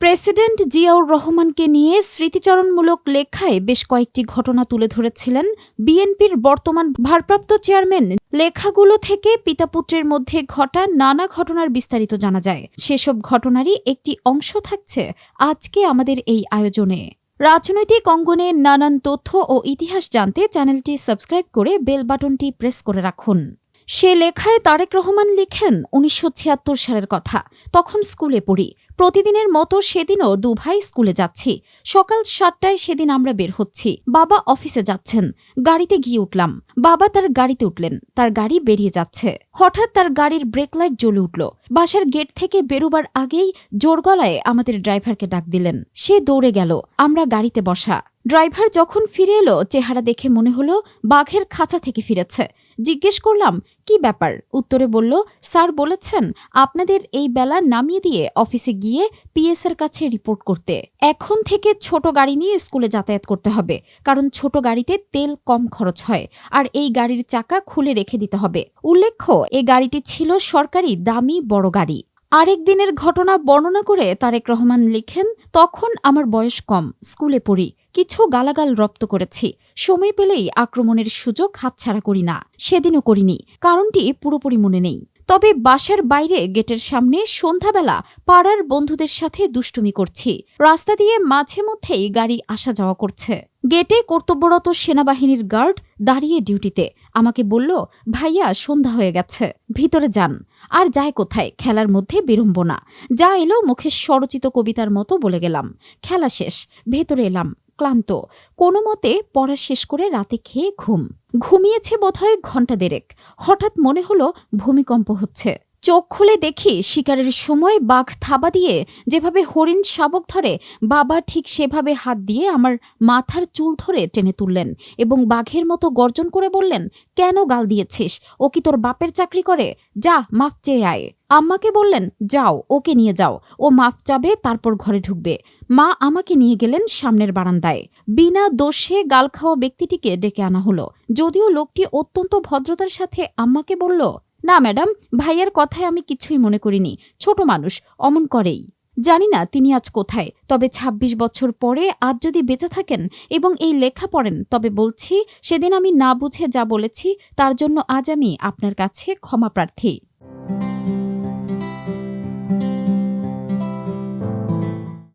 President Ziaur রহমানকে নিয়ে স্মৃতিচারণমূলক লেখায় বেশ কয়েকটি ঘটনা তুলে ধরেছিলেন বিএনপির বর্তমান ভারপ্রাপ্ত চেয়ারম্যান। লেখাগুলো থেকে পিতাপুত্রের মধ্যে ঘটা নানা ঘটনার বিস্তারিত জানা যায়। সেসব ঘটনারই একটি অংশ থাকছে আজকে আমাদের এই আয়োজনে। রাজনৈতিক অঙ্গনে নানান তথ্য ও ইতিহাস জানতে চ্যানেলটি সাবস্ক্রাইব করে বেল বাটনটি প্রেস করে রাখুন। সে লেখায় তারেক রহমান লিখেন উনিশশো ছিয়াত্তর সালের কথা। তখন স্কুলে পড়ি। প্রতিদিনের মতো সেদিনও দুভাই স্কুলে যাচ্ছি। সকাল সাতটায় সেদিন আমরা বের হচ্ছি। বাবা অফিসে যাচ্ছেন। গাড়িতে গিয়ে উঠলাম। বাবা তার গাড়িতে উঠলেন। তার গাড়ি বেরিয়ে যাচ্ছে। হঠাৎ তার গাড়ির ব্রেক লাইট জ্বলে উঠল। বাসার গেট থেকে বেরোবার আগেই জোর গলায় আমাদের ড্রাইভারকে ডাক দিলেন। সে দৌড়ে গেল। আমরা গাড়িতে বসা। ড্রাইভার যখন ফিরে এলো, চেহারা দেখে মনে হলো বাঘের খাঁচা থেকে ফিরেছে। জিজ্ঞেস করলাম, কি ব্যাপার? উত্তরে বলল, স্যার বলেছেন আপনাদের এই বেলা নামিয়ে দিয়ে অফিসে গিয়ে পিএসের কাছে রিপোর্ট করতে। এখন থেকে ছোট গাড়ি নিয়ে স্কুলে যাতায়াত করতে হবে, কারণ ছোট গাড়িতে তেল কম খরচ হয় আর এই গাড়ির চাকা খুলে রেখে দিতে হবে। উল্লেখ্য, এ গাড়িটি ছিল সরকারি দামি বড় গাড়ি। আরেক দিনের ঘটনা বর্ণনা করে তারেক রহমান লিখেন, তখন আমার বয়স কম, স্কুলে পড়ি, কিছু গালাগাল রপ্ত করেছি। সময় পেলেই আক্রমণের সুযোগ হাতছাড়া করি না, সেদিনও করিনি, কারণটি পুরোপুরি মনে নেই। তবে বাসার বাইরে গেটের সামনে সন্ধ্যাবেলা পাড়ার বন্ধুদের সাথে দুষ্টুমি করছি। রাস্তা দিয়ে মাঝে মধ্যেই গাড়ি আসা যাওয়া করছে। গেটে কর্তব্যরত সেনাবাহিনীর গার্ড দাঁড়িয়ে ডিউটিতে। আমাকে বলল, ভাইয়া, সন্ধ্যা হয়ে গেছে, ভিতরে যান। আর যায় কোথায়? খেলার মধ্যে বিড়ম্বনা যা এলো মুখে স্বরচিত কবিতার মতো বলে গেলাম। খেলা শেষ, ভেতরে এলাম, ক্লান্ত। কোনো মতে পড়া শেষ করে রাতে খেয়ে ঘুম। ঘুমিয়েছে বোধহয় ঘণ্টা দেড়েক। হঠাৎ মনে হলো ভূমিকম্প হচ্ছে। চোখ খুলে দেখি শিকারের সময় বাঘ থাবা দিয়ে যেভাবে হরিণ শাবক ধরে, বাবা ঠিক সেভাবে হাত দিয়ে আমার মাথার চুল ধরে টেনে তুললেন এবং বাঘের মতো গর্জন করে বললেন, কেন গাল দিয়েছিস? ও কি তোর বাপের চাকরি করে? যা, মাফ চেয়ে আয়। আম্মাকে বললেন, যাও, ওকে নিয়ে যাও। ও মাফ চাবে, তারপর ঘরে ঢুকবে। মা আমাকে নিয়ে গেলেন সামনের বারান্দায়। বিনা দোষে গাল খাওয়া ব্যক্তিটিকে ডেকে আনা হলো। যদিও লোকটি অত্যন্ত ভদ্রতার সাথে আম্মাকে বলল না, ম্যাডাম, ভাইয়ার কথায় আমি কিছুই মনে করিনি। ছোট মানুষ, অমন করেই। জানি না তিনি আজ কোথায়, তবে ২৬ বছর পরে আজ যদি বেঁচে থাকেন এবং এই লেখা পড়েন, তবে বলছি, সেদিন আমি না বুঝে যা বলেছি, তার জন্য আজ আমি আপনার কাছে ক্ষমা প্রার্থী।